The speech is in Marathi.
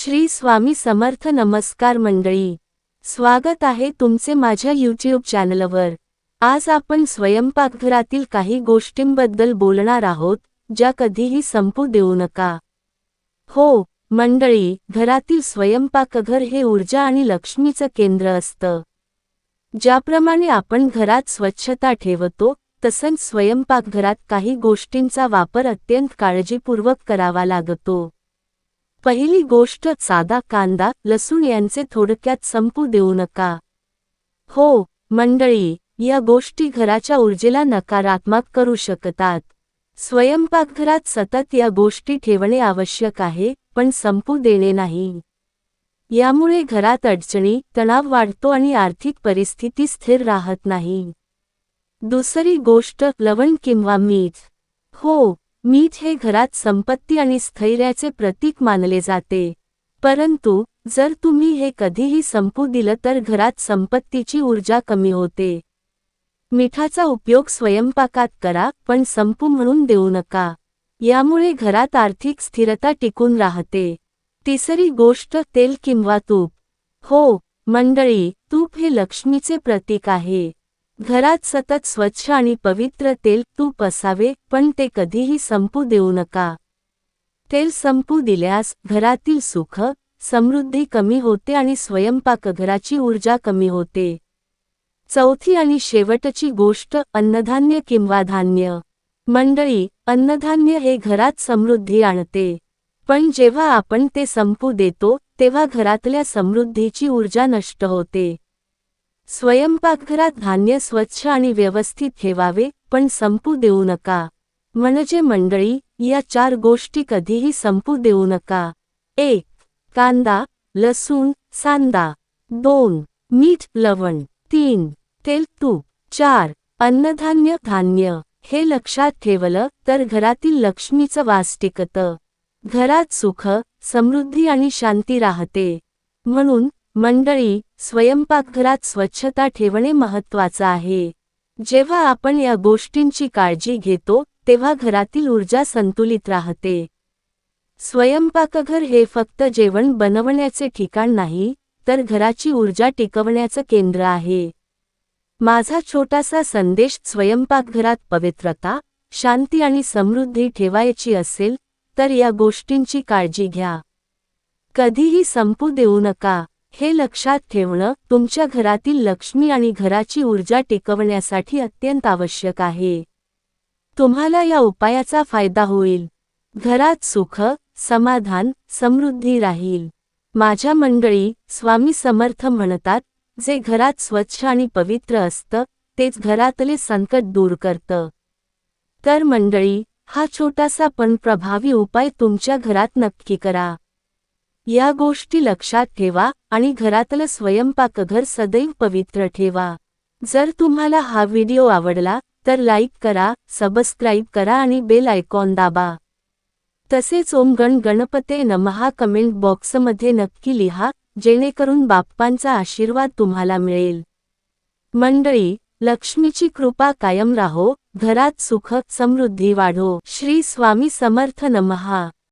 श्री स्वामी समर्थ नमस्कार मंडळी. स्वागत आहे तुमचे माझ्या यूट्यूब चॅनलवर आज आपण स्वयंपाकघरातील काही गोष्टींबद्दल बोलणार आहोत ज्या कधीही संपू देऊ नका. हो मंडळी घरातील स्वयंपाकघर हे ऊर्जा आणि लक्ष्मीचं केंद्र असतं. ज्याप्रमाणे आपण घरात स्वच्छता ठेवतो तसंच स्वयंपाकघरात काही गोष्टींचा वापर अत्यंत काळजीपूर्वक करावा लागतो. पहिली गोष्ट साधा कांदा लसूण यांचे थोडक्यात संपू देऊ नका. हो मंडळी या गोष्टी घराच्या ऊर्जेला नकारात्मक करू शकतात. स्वयंपाकघरात सतत या गोष्टी ठेवणे आवश्यक आहे पण संपू देणे नाही. यामुळे घरात अडचणी तणाव वाढतो आणि आर्थिक परिस्थिती स्थिर राहत नाही. दुसरी गोष्ट लवण किंवा मीठ. हो मीठ हे घरात संपत्ती आणि स्थैर्याचे प्रतीक मानले जाते. परंतु जर तुम्ही हे कधीही संपू दिलं तर घरात संपत्तीची ऊर्जा कमी होते. मिठाचा उपयोग स्वयंपाकात करा पण संपू म्हणून देऊ नका. यामुळे घरात आर्थिक स्थिरता टिकून राहते. तिसरी गोष्ट तेल किंवा तूप. हो मंडळी तूप हे लक्ष्मीचे प्रतीक आहे. घरात सतत स्वच्छ आणि पवित्र तेल तूप असावे पण ते कधीही संपू देऊ नका. तेल संपू दिल्यास घरातील सुख समृद्धी कमी होते आणि स्वयंपाकघराची ऊर्जा कमी होते. चौथी आणि शेवटची गोष्ट अन्नधान्य किंवा धान्य. मंडळी अन्नधान्य हे घरात समृद्धी आणते. पण जेव्हा आपण ते संपू देतो तेव्हा घरातल्या समृद्धीची ऊर्जा नष्ट होते. स्वयंपाकघरात धान्य स्वच्छ आणि व्यवस्थित ठेवावे पण संपू देऊ नका. म्हणजे मंडळी या चार गोष्टी कधीही संपू देऊ नका. एक कांदा लसूण सांदा. दोन मीठ लवण. तीन तेल तूप. चार अन्नधान्य धान्य. हे लक्षात ठेवलं तर घरातील लक्ष्मीचं वास टिकतं. घरात सुख समृद्धी आणि शांती राहते. म्हणून मंडळी स्वयंपाकघरात स्वच्छता ठेवणे महत्वाचं आहे. जेव्हा आपण या गोष्टींची काळजी घेतो तेव्हा घरातील ऊर्जा संतुलित राहते. स्वयंपाकघर हे फक्त जेवण बनवण्याचे ठिकाण नाही तर घराची ऊर्जा टिकवण्याचं केंद्र आहे. माझा छोटासा संदेश स्वयंपाकघरात पवित्रता शांती आणि समृद्धी ठेवायची असेल तर या गोष्टींची काळजी घ्या. कधीही संपू देऊ नका. हे लक्षात ठेवणं तुमच्या घरातील लक्ष्मी आणि घराची ऊर्जा टिकवण्यासाठी अत्यंत आवश्यक आहे. तुम्हाला या उपायाचा फायदा होईल. घरात सुख समाधान समृद्धी राहील. माझ्या मंडळी स्वामी समर्थ म्हणतात जे घरात स्वच्छ आणि पवित्र असतं तेच घरातले संकट दूर करतं. तर मंडळी हा छोटासा पण प्रभावी उपाय तुमच्या घरात नक्की करा. या गोष्टी लक्षात ठेवा आणि घरातलं स्वयंपाकघर सदैव पवित्र ठेवा. जर तुम्हाला हा व्हिडिओ आवडला तर लाईक करा सबस्क्राईब करा आणि बेल आयकॉन दाबा. तसेच ओम गण गणपते नमहा कमेंट बॉक्समध्ये नक्की लिहा जेणेकरून बाप्पांचा आशीर्वाद तुम्हाला मिळेल. मंडळी लक्ष्मीची कृपा कायम राहो घरात सुख समृद्धी वाढो. श्री स्वामी समर्थ नमहा